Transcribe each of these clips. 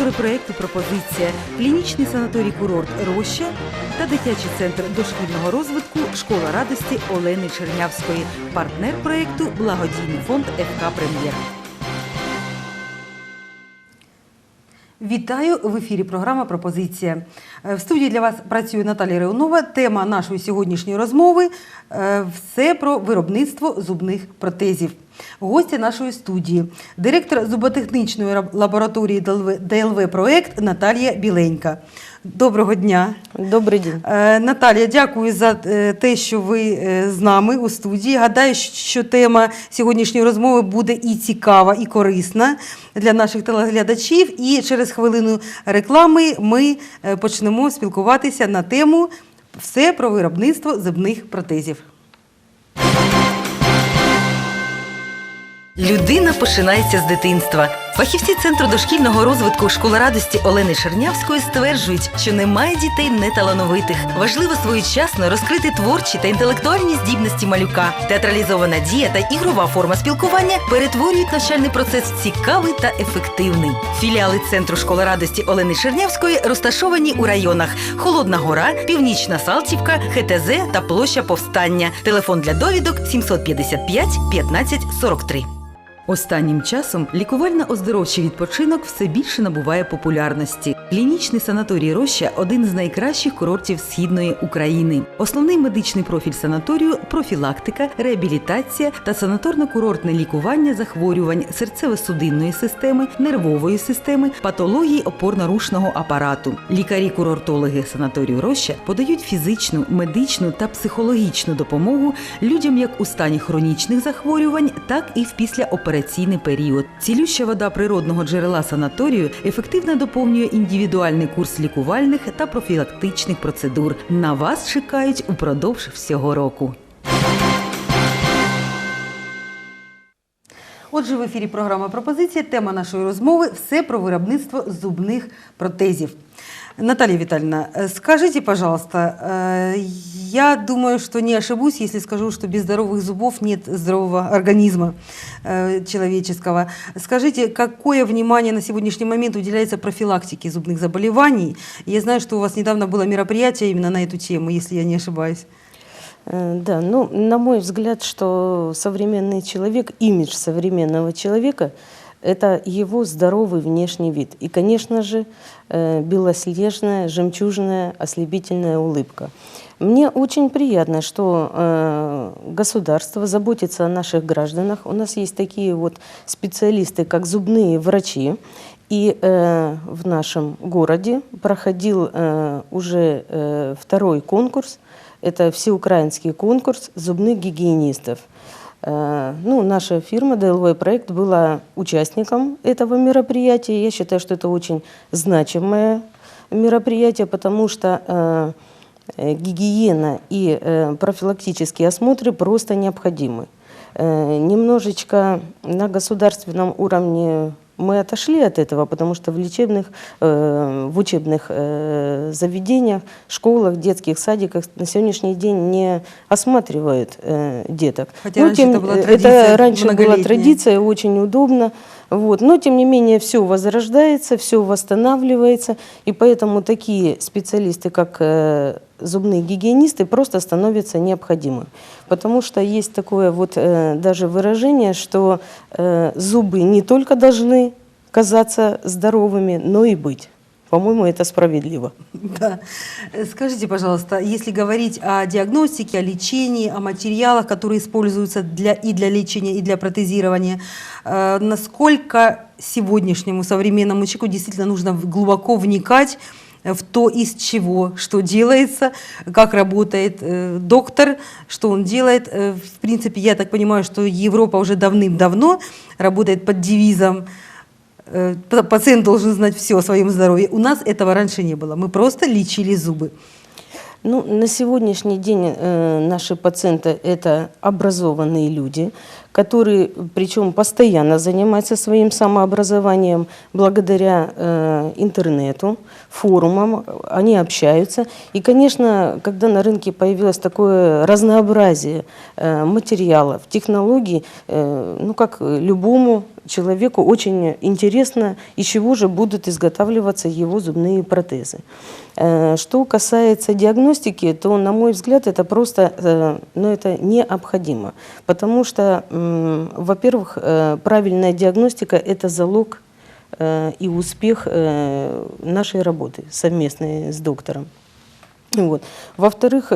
спонсори проєкту Пропозиція, клінічний санаторій курорт Роща та дитячий центр дошкільного розвитку Школа радості Олени Чернявської, партнер проєкту Благодійний фонд ФК Прем'єр. Вітаю в ефірі. Програма Пропозиція. Е, В студії для вас працює Наталія Реунова. Тема нашої сьогоднішньої розмови е, все про виробництво зубних протезів. Гостя нашої студії, директор зуботехнічної лабораторії ДЛВ проект Наталія Біленька. Доброго дня. Добрий день. Е, Наталія, дякую за е, те, що ви е, з нами у студії. Гадаю, що тема сьогоднішньої розмови буде і цікава, і корисна для наших телеглядачів. І через хвилину реклами ми почнемо спілкуватися на тему все про виробництво зубних протезів. Людина починається з дитинства. Фахівці центру дошкільного розвитку школи радості Олени Чернявської стверджують, що немає дітей неталановитих. Важливо своєчасно розкрити творчі та інтелектуальні здібності малюка. Театралізована дія та ігрова форма спілкування перетворюють навчальний процес в цікавий та ефективний. Філіали центру школи радості Олени Чернявської розташовані у районах Холодна Гора, Північна Салтівка, ХТЗ та площа Повстання. Телефон для довідок 755 15 43. Останнім часом лікувально-оздоровчий відпочинок все більше набуває популярності. Клінічний санаторій Роща один з найкращих курортів східної України. Основний медичний профіль санаторію профілактика, реабілітація та санаторно-курортне лікування захворювань серцево-судинної системи, нервової системи, патології опорно-рушного апарату. Лікарі-курортологи санаторію Роща подають фізичну, медичну та психологічну допомогу людям як у стані хронічних захворювань, так і в післяопераційний період. Цілюща вода природного джерела санаторію ефективно доповнює індивідуальний курс лікувальних та профілактичних процедур. На вас чекають упродовж всього року. Отже, в ефірі програма Пропозиція. Тема нашої розмови все про виробництво зубних протезів. Наталья Витальевна, э, скажите, пожалуйста, э, я думаю, что не ошибусь, если скажу, что без здоровых зубов нет здорового организма э, человеческого. Скажите, какое внимание на сегодняшний момент уделяется профилактике зубных заболеваний? Я знаю, что у вас недавно было мероприятие именно на эту тему, если я не ошибаюсь. Да, ну, на мой взгляд, что современный человек, имидж современного человека – это его здоровый внешний вид. И, конечно же, э, белоснежная, жемчужная, ослепительная улыбка. Мне очень приятно, что э, государство заботится о наших гражданах. У нас есть такие вот специалисты, как зубные врачи. И э, в нашем городе проходил уже второй конкурс. Это всеукраинский конкурс зубных гигиенистов. Э, Ну, наша фирма ДЛВ Проект была участником этого мероприятия. Я считаю, что это очень значимое мероприятие, потому что э, гигиена и э, профилактические осмотры просто необходимы. Немножечко на государственном уровне мы отошли от этого, потому что в лечебных, э, в учебных э, заведениях, школах, детских садиках на сегодняшний день не осматривают э, деток. Хотя Но раньше это была традиция раньше была традиция, очень удобно. Вот. Но, тем не менее, все возрождается, все восстанавливается, и поэтому такие специалисты, как зубные гигиенисты, просто становятся необходимы. Потому что есть такое вот э, даже выражение, что э, зубы не только должны казаться здоровыми, но и быть. По-моему, это справедливо. Да. Скажите, пожалуйста, если говорить о диагностике, о лечении, о материалах, которые используются для, и для лечения, и для протезирования, э, насколько сегодняшнему современному человеку действительно нужно глубоко вникать в то, из чего, что делается, как работает э, доктор, что он делает. Э, в принципе, я так понимаю, что Европа уже давным-давно работает под девизом э, па- пациент должен знать все о своем здоровье. У нас этого раньше не было. Мы просто лечили зубы. Ну, на сегодняшний день э, наши пациенты – это образованные люди, которые, причем постоянно занимаются своим самообразованием благодаря э, интернету, форумам, они общаются. И, конечно, когда на рынке появилось такое разнообразие э, материалов, технологий, э, ну, как любому человеку очень интересно, из чего же будут изготавливаться его зубные протезы. Э, Что касается диагностики, то, на мой взгляд, это просто э, ну, это необходимо. Потому что, во-первых, э, правильная диагностика – это залог э, и успех э, нашей работы совместной с доктором. Вот. Во-вторых,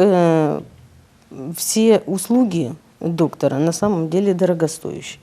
все услуги доктора на самом деле дорогостоящие.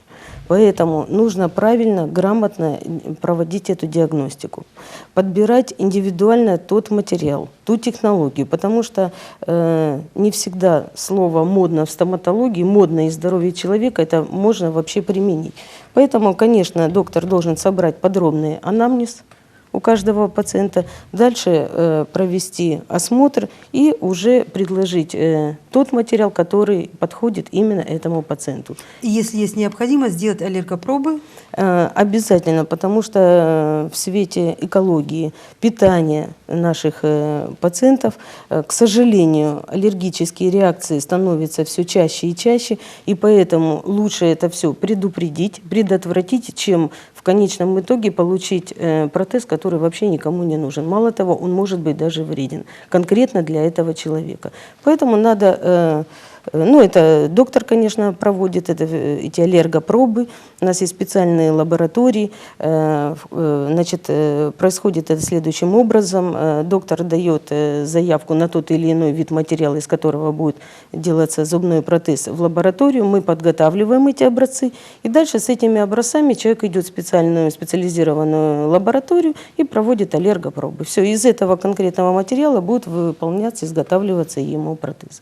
Поэтому нужно правильно, грамотно проводить эту диагностику, подбирать индивидуально тот материал, ту технологию, потому что э, не всегда слово модно в стоматологии, модно и здоровье человека, это можно вообще применить. Поэтому, конечно, доктор должен собрать подробный анамнез, у каждого пациента, дальше э, провести осмотр и уже предложить э, тот материал, который подходит именно этому пациенту. Если есть необходимость, сделать аллергопробы. Э, Обязательно, потому что э, в свете экологии, питания наших э, пациентов, к сожалению, аллергические реакции становятся все чаще и чаще, и поэтому лучше это все предупредить, предотвратить, чем в конечном итоге получить протез, который вообще никому не нужен. Мало того, он может быть даже вреден конкретно для этого человека. Поэтому надо Ну, это доктор, конечно, проводит это, э, эти аллергопробы. У нас есть специальные лаборатории. Э, э, Значит, э, происходит это следующим образом. Э, Доктор дает э, заявку на тот или иной вид материала, из которого будет делаться зубной протез в лабораторию. Мы подготавливаем эти образцы. И дальше с этими образцами человек идет в специальную специализированную лабораторию и проводит аллергопробы. Все, из этого конкретного материала будут выполняться, изготавливаться ему протезы.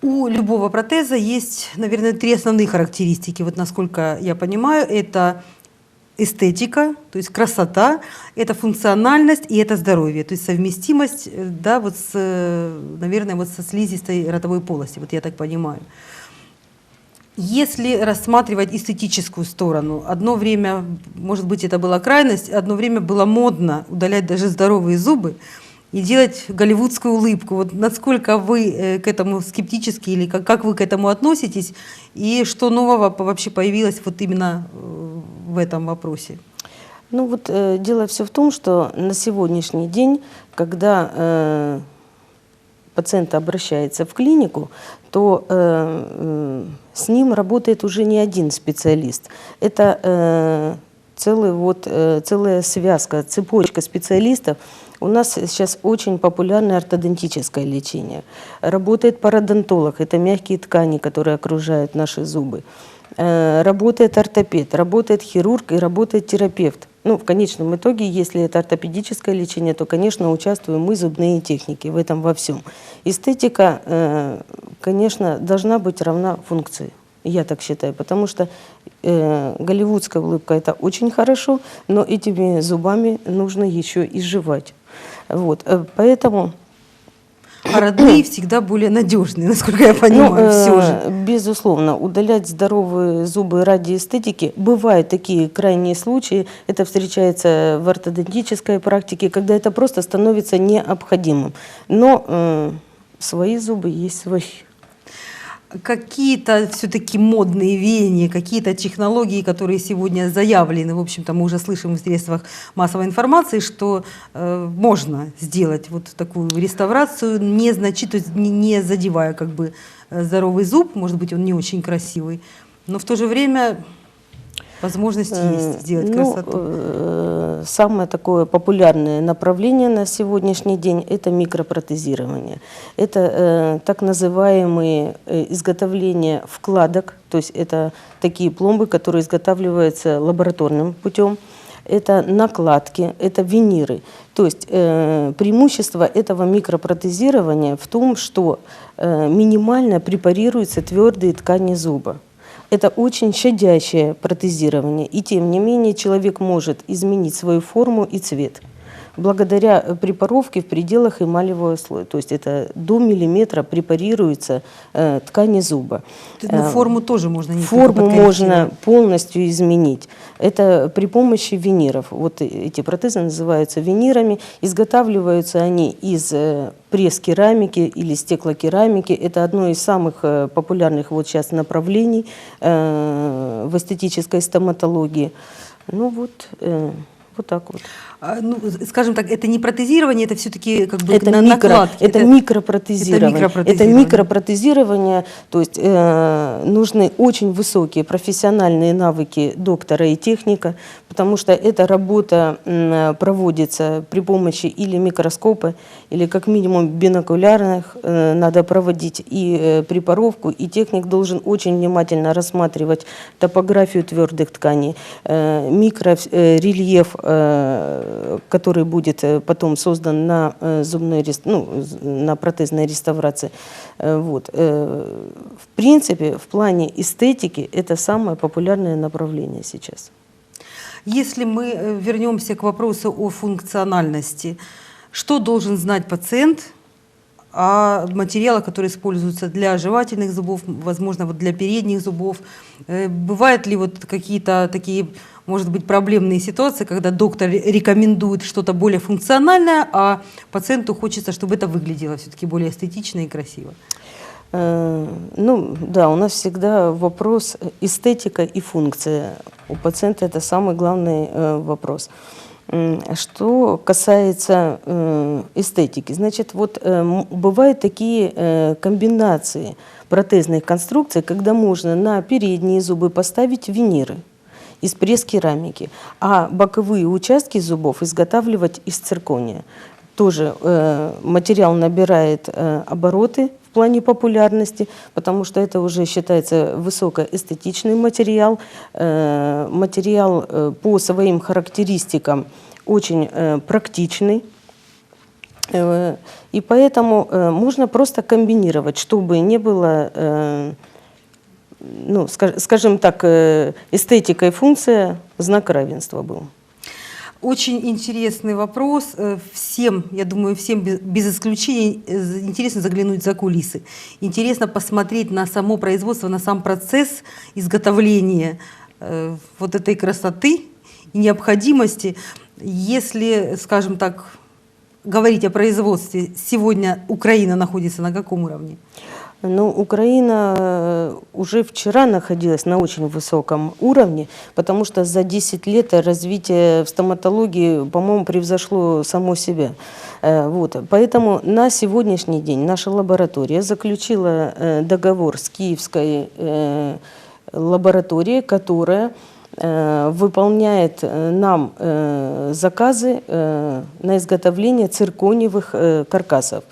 У любого протеза есть, наверное, три основные характеристики. Вот насколько я понимаю, это эстетика, то есть красота, это функциональность и это здоровье, то есть совместимость, э, да, вот с, э, наверное, вот со слизистой ротовой полости, вот я так понимаю. Если рассматривать эстетическую сторону, одно время, может быть, это была крайность, одно время было модно удалять даже здоровые зубы и делать голливудскую улыбку. Вот насколько вы э, к этому скептически или как, как вы к этому относитесь и что нового вообще появилось вот именно э, в этом вопросе? Ну вот э, дело все в том, что на сегодняшний день, когда э, пациент обращается в клинику, то э, м, с ним работает уже не один специалист. Это э, целый вот, э, целая связка, цепочка специалистов. У нас сейчас очень популярное ортодонтическое лечение. Работает пародонтолог, это мягкие ткани, которые окружают наши зубы. Э, Работает ортопед, работает хирург и работает терапевт. Ну, в конечном итоге, если это ортопедическое лечение, то, конечно, участвуем мы, зубные техники, в этом во всем. Эстетика, э, конечно, должна быть равна функции. Я так считаю, потому что э, голливудская улыбка это очень хорошо, но этими зубами нужно еще и жевать. Вот, э, поэтому А родные всегда более надежные, насколько я понимаю, ну, э, все же. Безусловно, удалять здоровые зубы ради эстетики. Бывают такие крайние случаи. Это встречается в ортодонтической практике, когда это просто становится необходимым. Но э, свои зубы есть свои. Какие-то все-таки модные веяния, какие-то технологии, которые сегодня заявлены, в общем-то, мы уже слышим в средствах массовой информации, что э, можно сделать вот такую реставрацию, не, значит, не, не задевая как бы э, здоровый зуб, может быть, он не очень красивый, но в то же время возможность Э, есть сделать ну, красоту. э, Самое такое популярное направление на сегодняшний день – это микропротезирование. Это э, так называемые э, изготовления вкладок, то есть это такие пломбы, которые изготавливаются лабораторным путем. Это накладки, это виниры. То есть э, преимущество этого микропротезирования в том, что э, минимально препарируются твердые ткани зуба. Это очень щадящее протезирование, и тем не менее человек может изменить свою форму и цвет. Благодаря э, препаровке в пределах эмалевого слоя. То есть это до миллиметра препарируется э, ткани зуба. Ну, Э, форму тоже можно несколько Форму можно полностью изменить. Это при помощи виниров. Вот эти протезы называются винирами. Изготавливаются они из э, пресс-керамики или стеклокерамики. Это одно из самых э, популярных вот сейчас направлений э, в эстетической стоматологии. Ну вот, э, вот так вот. А, ну, скажем так, это не протезирование, это все-таки как бы Это, на микро, накладки. это, микропротезирование. это микропротезирование. Это микропротезирование, то есть э, нужны очень высокие профессиональные навыки доктора и техника, потому что эта работа м, проводится при помощи или микроскопа, или как минимум бинокулярных э, надо проводить и э, препаровку, и техник должен очень внимательно рассматривать топографию твердых тканей, э, микрорельеф, э, который будет э, потом создан на э, зубной ну, на протезной реставрации. Э, Вот. В принципе, в плане эстетики это самое популярное направление сейчас. Если мы вернемся к вопросу о функциональности, что должен знать пациент о материалах, которые используются для жевательных зубов, возможно, вот для передних зубов? Э, Бывают ли вот какие-то такие, может быть, проблемные ситуации, когда доктор рекомендует что-то более функциональное, а пациенту хочется, чтобы это выглядело все-таки более эстетично и красиво? Э, Ну, да, у нас всегда вопрос эстетика и функция. У пациента это самый главный э, вопрос. Что касается э, эстетики, значит, вот э, бывают такие э, комбинации протезных конструкций, когда можно на передние зубы поставить виниры из пресс-керамики, а боковые участки зубов изготавливать из циркония. Тоже э, материал набирает э, обороты в плане популярности, потому что это уже считается высокоэстетичный материал. Э, материал э, по своим характеристикам очень э, практичный. Э, И поэтому э, можно просто комбинировать, чтобы не было, э, ну, ска- скажем так, эстетика и функция, знак равенства был. Очень интересный вопрос. Э, Всем, я думаю, всем без, исключения э, интересно заглянуть за кулисы. Интересно посмотреть на само производство, на сам процесс изготовления э, вот этой красоты и необходимости. Если, скажем так, говорить о производстве, сегодня Украина находится на каком уровне? Ну, Украина э, уже вчера находилась на очень высоком уровне, потому что за 10 лет развитие в стоматологии, по-моему, превзошло само себя. Э, Вот. Поэтому на сегодняшний день наша лаборатория заключила э, договор с Киевской лабораторией, которая выполняет нам заказы на изготовление циркониевых каркасов.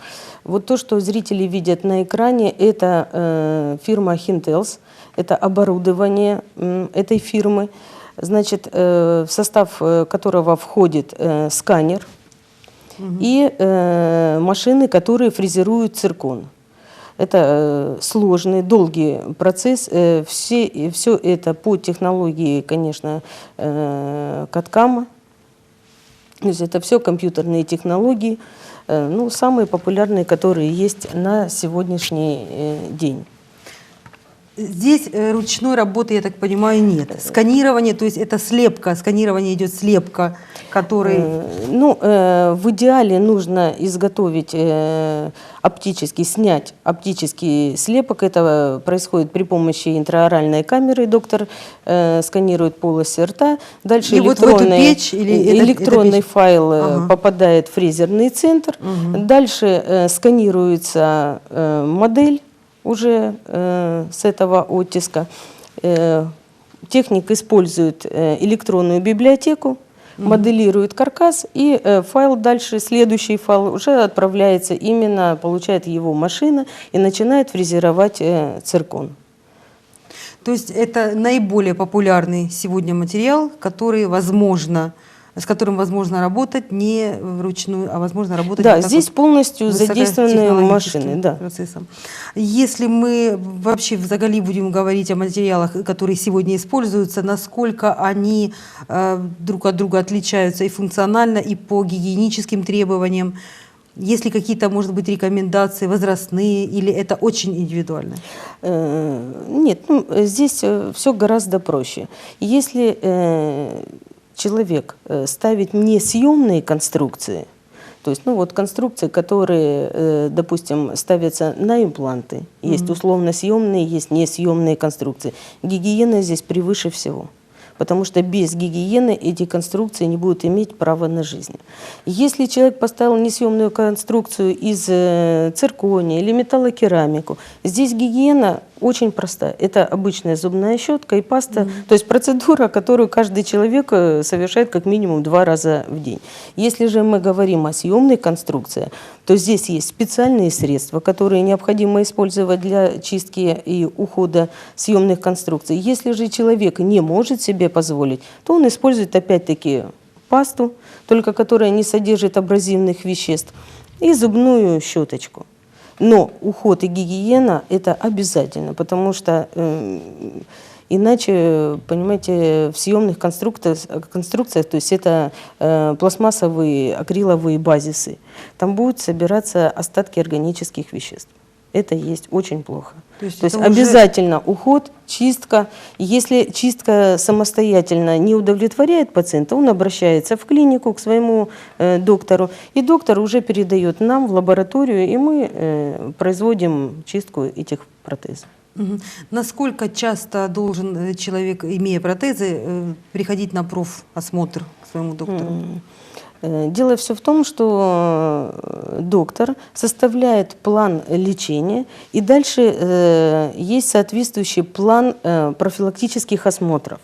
Вот то, что зрители видят на экране, это э, фирма Hintels, это оборудование м, этой фирмы, значит, э, в состав э, которого входит э, сканер и э, машины, которые фрезеруют циркон. Это э, сложный, долгий процесс. Э, все, все это по технологии, конечно, э, Каткама. То есть это все компьютерные технологии, э, ну, самые популярные, которые есть на сегодняшний э, день. Здесь э, ручной работы, я так понимаю, нет. Сканирование, то есть это слепка, сканирование идет слепка, который... Э, Ну, э, в идеале нужно изготовить оптический, снять оптический слепок. Это происходит при помощи интраоральной камеры. Доктор сканирует полость рта. Дальше И вот в эту электронный, печь или это- электронный эта печь? файл Ага. попадает в фрезерный центр. Дальше э, сканируется модель уже э, с этого оттиска. Э, техник использует э, электронную библиотеку, моделирует каркас, и э, файл дальше, следующий файл уже отправляется именно, получает его машина и начинает фрезеровать э, циркон. То есть это наиболее популярный сегодня материал, который, возможно, с которым возможно работать не вручную, а возможно работать Да, вот здесь вот полностью задействованы машины, да. процессом. Если мы вообще в Загали будем говорить о материалах, которые сегодня используются, насколько они э, друг от друга отличаются и функционально, и по гигиеническим требованиям, есть ли какие-то, может быть, рекомендации возрастные, или это очень индивидуально? Э, Нет, ну, э, здесь все гораздо проще. Если э, человек э, ставит несъемные конструкции, то есть, ну вот конструкции, которые, э, допустим, ставятся на импланты, есть условно съемные, есть несъемные конструкции. Гигиена здесь превыше всего. Потому что без гигиены эти конструкции не будут иметь права на жизнь. Если человек поставил несъемную конструкцию из э, циркония или металлокерамику, здесь гигиена очень простая. Это обычная зубная щетка и паста. То есть процедура, которую каждый человек э, совершает как минимум два раза в день. Если же мы говорим о съемной конструкции, то здесь есть специальные средства, которые необходимо использовать для чистки и ухода съемных конструкций. Если же человек не может себе позволить, то он использует опять-таки пасту, только которая не содержит абразивных веществ, и зубную щеточку. Но уход и гигиена – это обязательно, потому что э, иначе, понимаете, в съемных конструкциях, конструкциях то есть это э, пластмассовые, акриловые базисы, там будут собираться остатки органических веществ. Это есть очень плохо. То есть То есть это уже- обязательно уход, чистка. Если чистка самостоятельно не удовлетворяет пациента, он обращается в клинику к своему э, доктору, и доктор уже передает нам в лабораторию, и мы э, производим чистку этих протезов. Насколько часто должен э, человек, имея протезы, э, приходить на профосмотр к своему доктору? Э, Дело все в том, что э, доктор составляет план лечения, и дальше э, есть соответствующий план профилактических осмотров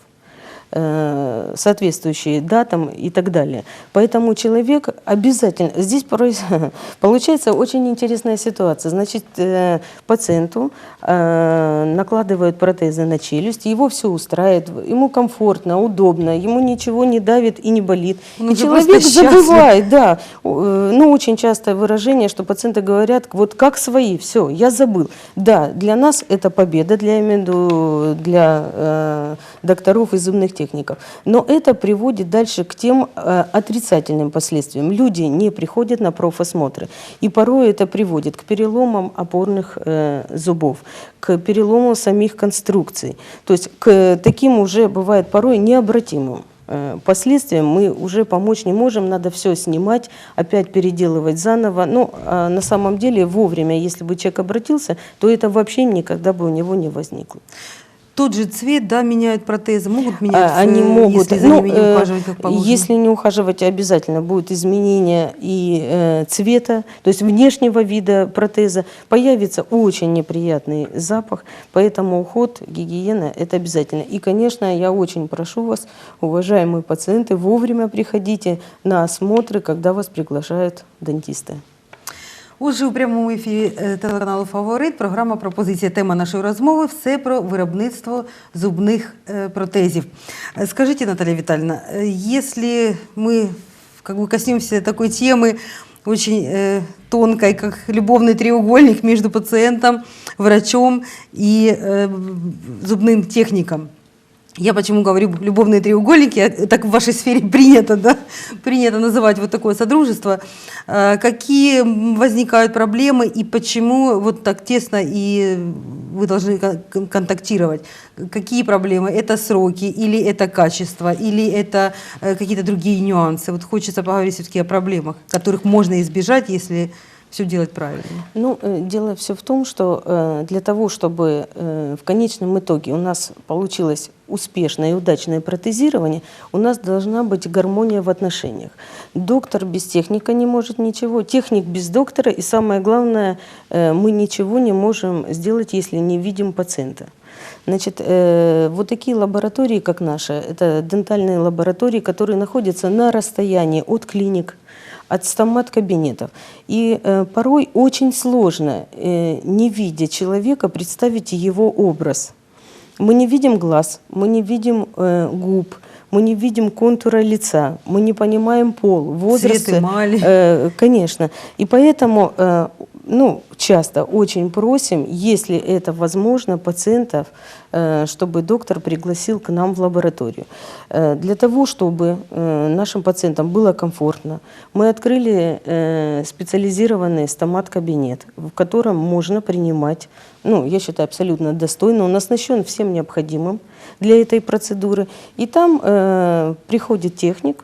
соответствующие датам и так далее. Поэтому человек обязательно... Здесь порой получается очень интересная ситуация. Значит, э, пациенту э, накладывают протезы на челюсть, его все устраивает, ему комфортно, удобно, ему ничего не давит и не болит. Он и человек забывает, да. Э, Ну, очень частое выражение, что пациенты говорят, вот как свои, все, я забыл. Да, для нас это победа, для, я имею в виду, для э, докторов и зубных техников. Но это приводит дальше к тем э, отрицательным последствиям. Люди не приходят на профосмотры. И порой это приводит к переломам опорных э, зубов, к перелому самих конструкций. То есть к таким уже бывает порой необратимым э, последствиям мы уже помочь не можем, надо все снимать, опять переделывать заново. Но а на самом деле вовремя, если бы человек обратился, то это вообще никогда бы у него не возникло. Тот же цвет, да, меняют протезы, могут А, Они могут, если за ну, ними не э, ухаживать как положено. если не ухаживать, обязательно будет изменение и э, цвета, то есть внешнего вида протеза, появится очень неприятный запах, поэтому уход, гигиена – это обязательно. И, конечно, я очень прошу вас, уважаемые пациенты, вовремя приходите на осмотры, когда вас приглашают дантисты. Отже, у прямому ефірі е, телеканалу Фаворит програма пропозиція. Тема нашої розмови все про виробництво зубних е, протезів. Е, Скажите, Наталья Витальевна, э, если мы как бы коснемся такой темы очень э, тонкой, как любовный треугольник между пациентом, врачом и э, зубным техником. я почему говорю любовные треугольники, так в вашей сфере принято, да, принято называть вот такое содружество. А, Какие возникают проблемы и почему вот так тесно и вы должны кон- контактировать? Какие проблемы? Это сроки или это качество, или это э, какие-то другие нюансы? Вот хочется поговорить все-таки о проблемах, которых можно избежать, если все делать правильно. Ну, э, дело все в том, что э, для того, чтобы э, в конечном итоге у нас получилось успешное и удачное протезирование, у нас должна быть гармония в отношениях. Доктор без техника не может ничего, техник без доктора, и самое главное, мы ничего не можем сделать, если не видим пациента. Значит, э, вот такие лаборатории, как наша, это дентальные лаборатории, которые находятся на расстоянии от клиник, от стомат-кабинетов. И э, порой очень сложно, э, не видя человека, представить его образ. Мы не видим глаз, мы не видим э, губ, мы не видим контура лица, мы не понимаем пол, возраст. Цвет эмали. Э, конечно. И поэтому, э, ну, часто очень просим, если это возможно, пациентов, э, чтобы доктор пригласил к нам в лабораторию. Э, Для того, чтобы э, нашим пациентам было комфортно, мы открыли специализированный стомат-кабинет, в котором можно принимать, ну, я считаю, абсолютно достойно, он оснащен всем необходимым для этой процедуры. И там приходит техник,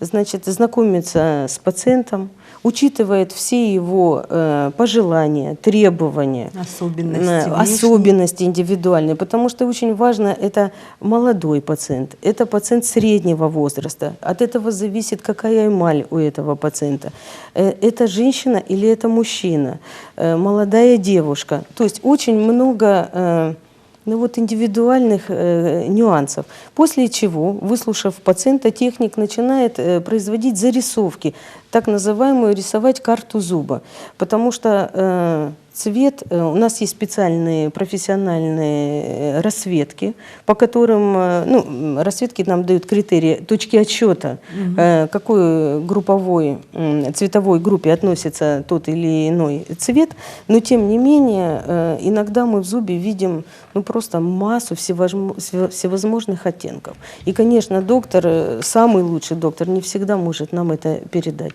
значит, знакомится с пациентом, учитывает все его э, пожелания, требования, Особенности э, особенности индивидуальные, потому что очень важно, это молодой пациент, это пациент среднего возраста, от этого зависит, какая эмаль у этого пациента. Э, Это женщина или это мужчина, Э, молодая девушка. То есть очень много э, ну вот индивидуальных э, нюансов. После чего, выслушав пациента, техник начинает э, производить зарисовки, так называемую рисовать карту зуба, потому что э, цвет, э, у нас есть специальные профессиональные э, рассветки, по которым, э, ну, рассветки нам дают критерии, точки отсчета, э, какой групповой, м, цветовой группе относится тот или иной цвет, но тем не менее, э, иногда мы в зубе видим ну, просто массу всевозм- все- всевозможных оттенков. И, конечно, доктор, э, самый лучший доктор, не всегда может нам это передать.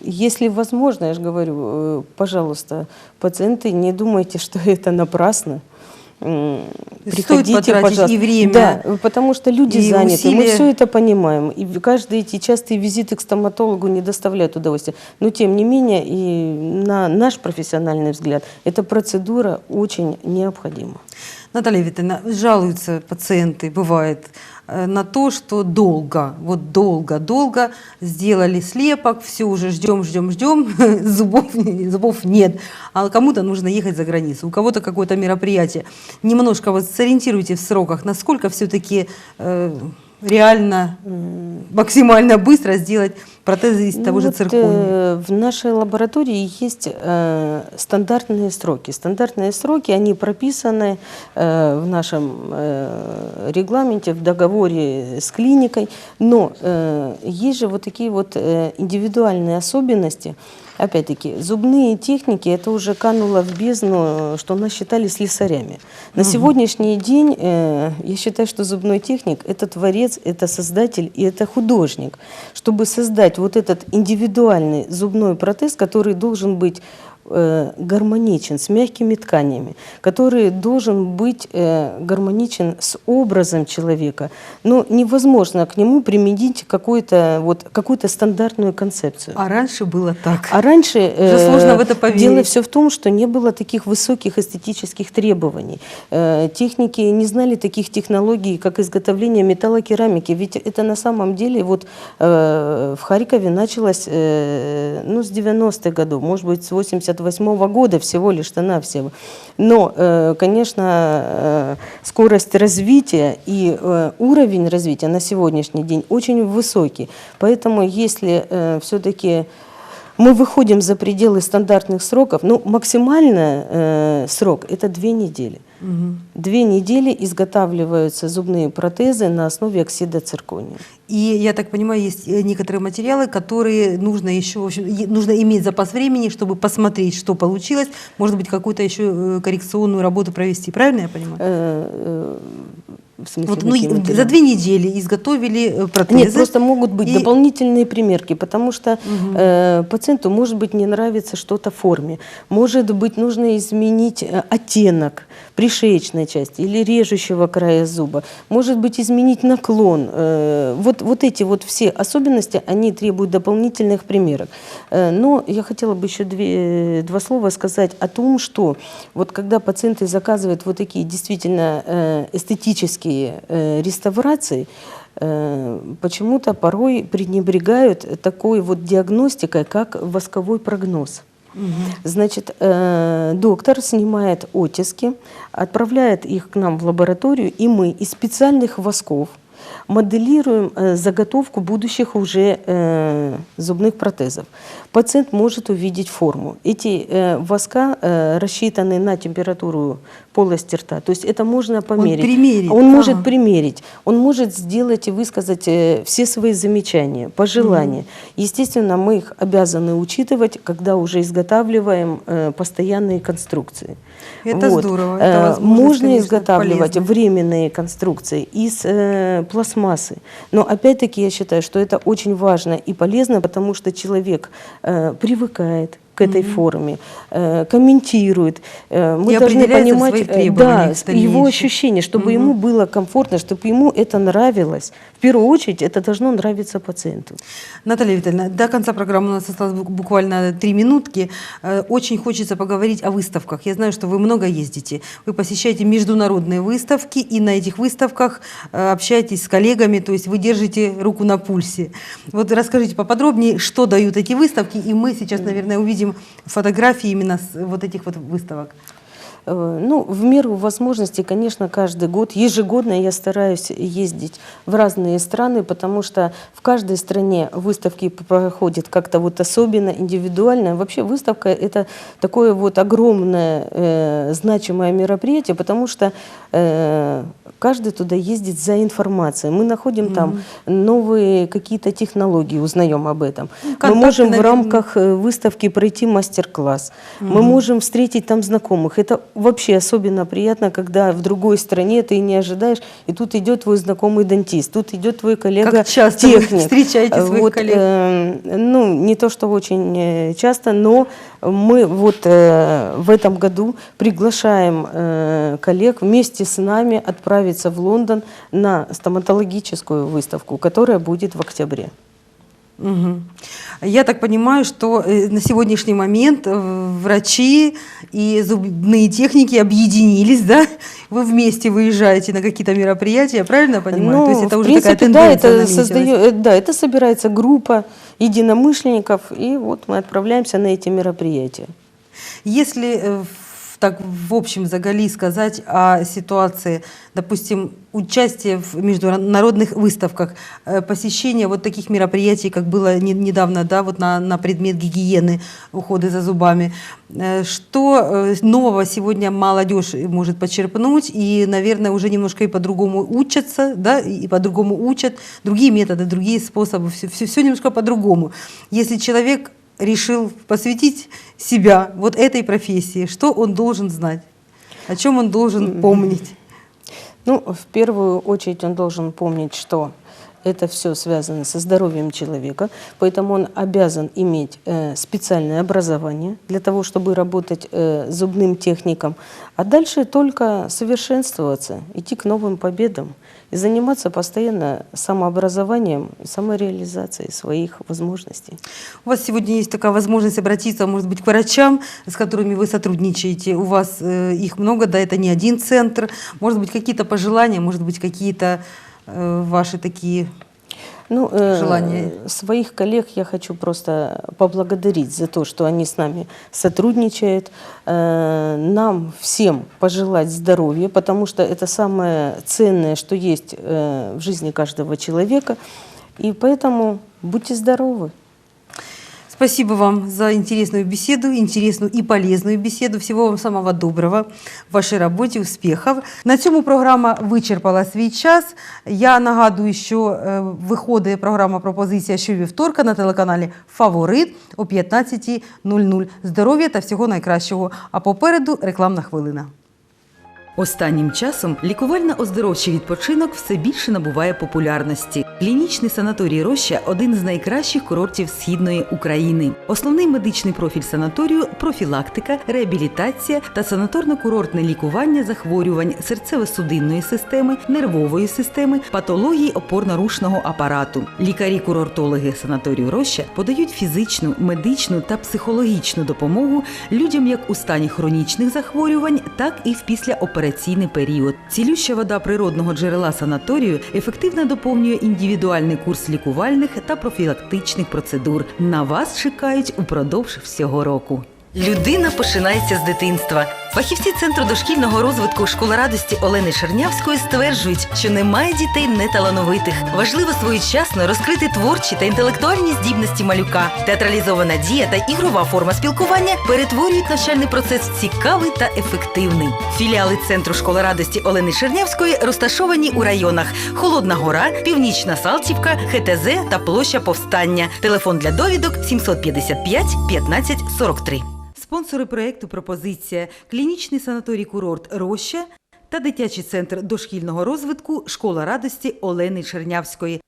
Если возможно, я же говорю, э, пожалуйста, пациенты, не думайте, что это напрасно. Стоит Приходите, потратить пожалуйста. и время, Да, потому что люди и заняты. Мы усилия. все это понимаем. И каждые эти частые визиты к стоматологу не доставляют удовольствия. Но тем не менее, и на наш профессиональный взгляд, эта процедура очень необходима. Наталья Витальевна, жалуются пациенты, бывает, на то, что долго, вот долго, долго сделали слепок, все уже ждем, ждем, ждем, зубов, зубов нет. А кому-то нужно ехать за границу, у кого-то какое-то мероприятие. Немножко вот сориентируйте в сроках, насколько все-таки реально м, максимально быстро сделать протезы из Ну того же вот, циркония. э, в нашей лаборатории есть э, стандартные сроки. Стандартные сроки, они прописаны э, в нашем э, регламенте, в договоре с клиникой, но э, есть же вот такие вот э, индивидуальные особенности. Опять-таки, зубные техники, это уже кануло в бездну, что нас считали слесарями. На сегодняшний день э, я считаю, что зубной техник – это творец, это создатель и это художник. Чтобы создать вот этот индивидуальный зубной протез, который должен быть гармоничен с мягкими тканями, который должен быть э, гармоничен с образом человека. Но невозможно к нему применить какую-то вот, какую-то стандартную концепцию. А раньше было так. А раньше э, Уже сложно в это поверить. дело все в том, что не было таких высоких эстетических требований. Э, техники не знали таких технологий, как изготовление металлокерамики. Ведь это на самом деле вот э, в Харькове началось э, ну, с 90-х годов, может быть, с 88 года всего лишь-то навсего. Но, э, конечно, э, скорость развития и э, уровень развития на сегодняшний день очень высокий. Поэтому если все-таки мы выходим за пределы стандартных сроков, ну, максимальный э, срок – это две недели. Мгм. Две недели изготавливаются зубные протезы на основе оксида циркония. И я так понимаю, есть э, некоторые материалы, которые нужно еще, в общем, нужно иметь запас времени, чтобы посмотреть, что получилось, может быть, какую-то еще э, коррекционную работу провести. Правильно я понимаю? Э, э, в смысле, Вот, ну, за две недели изготовили э, протезы. Нет, просто могут быть и- дополнительные примерки, потому что э, пациенту, может быть, не нравится что-то в форме. Может быть, нужно изменить э, оттенок пришеечной части или режущего края зуба. Может быть, изменить наклон. Э, вот, вот эти вот все особенности, они требуют дополнительных примерок. Э, но я хотела бы еще две, два слова сказать о том, что вот когда пациенты заказывают вот такие действительно э, эстетические э, реставрации, э, почему-то порой пренебрегают такой вот диагностикой, как восковой прогноз. Значит, э, доктор снимает оттиски, отправляет их к нам в лабораторию, и мы из специальных восков моделируем э, заготовку будущих уже э, зубных протезов. Пациент может увидеть форму. Эти э, воска рассчитаны на температуру полости рта. То есть это можно померить. примерит, Он может ага. примерить. Он может сделать и высказать все свои замечания, пожелания. Естественно, мы их обязаны учитывать, когда уже изготавливаем постоянные конструкции. Это здорово, это Э, Можно изготавливать полезна. временные конструкции из э, пластмассы. Но опять-таки я считаю, что это очень важно и полезно, потому что человек э, привыкает к этой форме, э, комментирует. Э, мы И должны понимать э, да, его ощущения, чтобы ему было комфортно, чтобы ему это нравилось. В первую очередь это должно нравиться пациенту. Наталья Витальевна, до конца программы у нас осталось бу- буквально три минутки. Э, Очень хочется поговорить о выставках. Я знаю, что вы много ездите. Вы посещаете международные выставки, и на этих выставках э, общаетесь с коллегами, то есть вы держите руку на пульсе. Вот расскажите поподробнее, что дают эти выставки, и мы сейчас, наверное, увидим фотографии именно с вот этих вот выставок. Э, Ну, в меру возможностей, конечно, каждый год, ежегодно я стараюсь ездить в разные страны, потому что в каждой стране выставки проходят как-то вот особенно, индивидуально. Вообще выставка – это такое вот огромное э, значимое мероприятие, потому что э, каждый туда ездит за информацией. Мы находим там новые какие-то технологии, узнаем об этом. Мы контакты, можем в наверное. рамках э, выставки пройти мастер-класс. Мы можем встретить там знакомых. Это вообще особенно приятно, когда в другой стране ты не ожидаешь, и тут идет твой знакомый дантист, тут идет твой коллега Как часто вы техник. встречаете своих вот, коллег? э, ну, не то, что очень э, часто, но мы вот э, в этом году приглашаем э, коллег вместе с нами отправиться в Лондон на стоматологическую выставку, которая будет в октябре. Мгм. Я так понимаю, что э, на сегодняшний момент э, врачи и зубные техники объединились, да? Вы вместе выезжаете на какие-то мероприятия, я правильно понимаю? Ну, То есть это в уже принципе, такая да, тенденция это наметилась. создаю- э, да, это собирается группа единомышленников, и вот мы отправляемся на эти мероприятия. Если э, так в общем заголи сказать о ситуации, допустим, участие в международных выставках, э, посещение вот таких мероприятий, как было не- недавно, да, вот на, на предмет гигиены, ухода за зубами, э, что э, нового сегодня молодежь может почерпнуть? И, наверное, уже немножко и по-другому учатся, да, и по-другому учат, другие методы, другие способы, все, все, все немножко по-другому. Если человек решил посвятить себя вот этой профессии, что он должен знать? О чем он должен помнить? Ну, в первую очередь он должен помнить, что это все связано со здоровьем человека, поэтому он обязан иметь э, специальное образование для того, чтобы работать э, зубным техником, а дальше только совершенствоваться, идти к новым победам и заниматься постоянно самообразованием самореализацией своих возможностей. У вас сегодня есть такая возможность обратиться, может быть, к врачам, с которыми вы сотрудничаете. У вас э, их много, да, это не один центр. Может быть, какие-то пожелания, может быть, какие-то э, ваши такие Ну, э, Желание. Своих коллег я хочу просто поблагодарить за то, что они с нами сотрудничают. Э, Нам всем пожелать здоровья, потому что это самое ценное, что есть э, в жизни каждого человека. И поэтому будьте здоровы. Спасибо вам за интересную беседу, интересную і полезную беседу. Всього вам самого доброго в вашій роботі, успіхів. На цьому програма вичерпала свій час. Я нагадую, що е, виходить програма Пропозиція щовівторка на телеканалі Фаворит о 15.00. Здоров'я та всього найкращого. А попереду рекламна хвилина. Останнім часом лікувально-оздоровчий відпочинок все більше набуває популярності. Клінічний санаторій Роща один з найкращих курортів східної України. Основний медичний профіль санаторію профілактика, реабілітація та санаторно-курортне лікування захворювань серцево-судинної системи, нервової системи, патології опорно-рушного апарату. Лікарі-курортологи санаторію Роща подають фізичну, медичну та психологічну допомогу людям як у стані хронічних захворювань, так і в післяопераційний період. Цілюща вода природного джерела санаторію ефективно доповнює індивідуальний курс лікувальних та профілактичних процедур. На вас чекають упродовж всього року. Людина починається з дитинства. Фахівці центру дошкільного розвитку школа радості Олени Чернявської стверджують, що немає дітей неталановитих. Важливо своєчасно розкрити творчі та інтелектуальні здібності малюка. Театралізована дія та ігрова форма спілкування перетворюють навчальний процес в цікавий та ефективний. Філіали центру школа радості Олени Чернявської розташовані у районах Холодна Гора, Північна Салтівка, ХТЗ та площа Повстання. Телефон для довідок 755 15 43. Спонсори проекту Пропозиція клінічний санаторій курорт Роща та дитячий центр дошкільного розвитку Школа радості Олени Чернявської.